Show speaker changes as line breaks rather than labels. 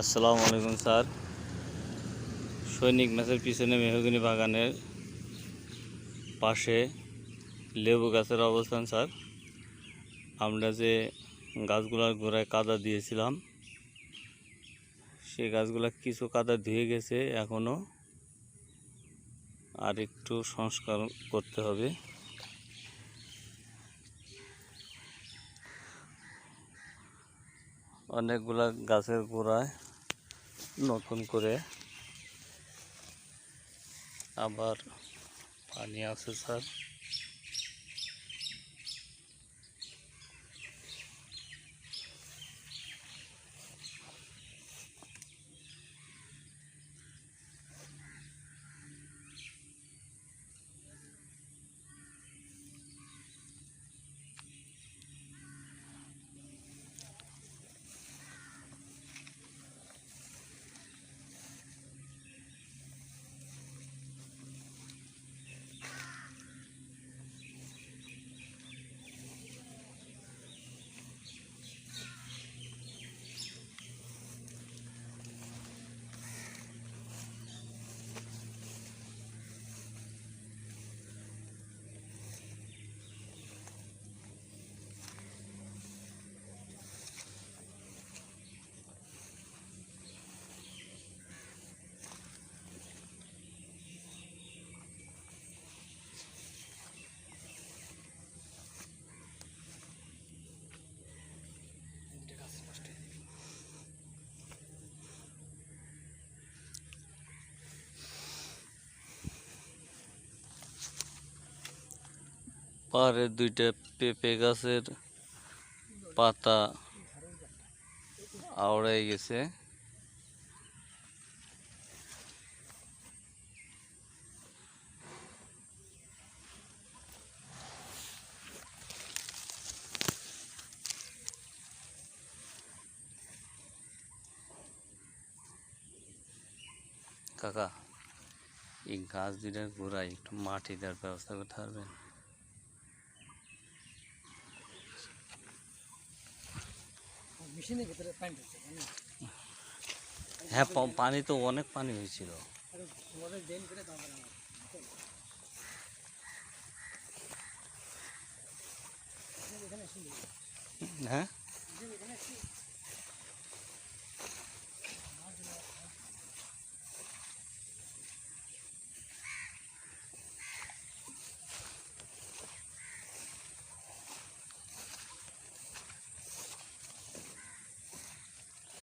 আসসালামু আলাইকুম, স্যার। সৈনিক ম্যাচের পিছনে মেহগিনি বাগানের পাশে লেবু গাছের অবস্থান, স্যার। আমরা যে গাছগুলোর গোড়ায় কাদা দিয়েছিলাম সেই গাছগুলো কিছু কাদা ধুয়ে গেছে এখনও আর একটু সংস্কার করতে হবে। অনেকগুলা গাছের গোড়ায় নতুন করে আবার পানি আছে স্যার। পাহাড়ের দুইটা পেঁপে গাছের পাতা আওড়াই গেছে কাকা এই গাছ দুটার গোড়ায় একটু মাটি দেওয়ার ব্যবস্থা করতে পারবেন
মেশিনের ভিতরে পানি
হ্যাঁ পানি তো অনেক পানি হয়েছিল। হ্যাঁ?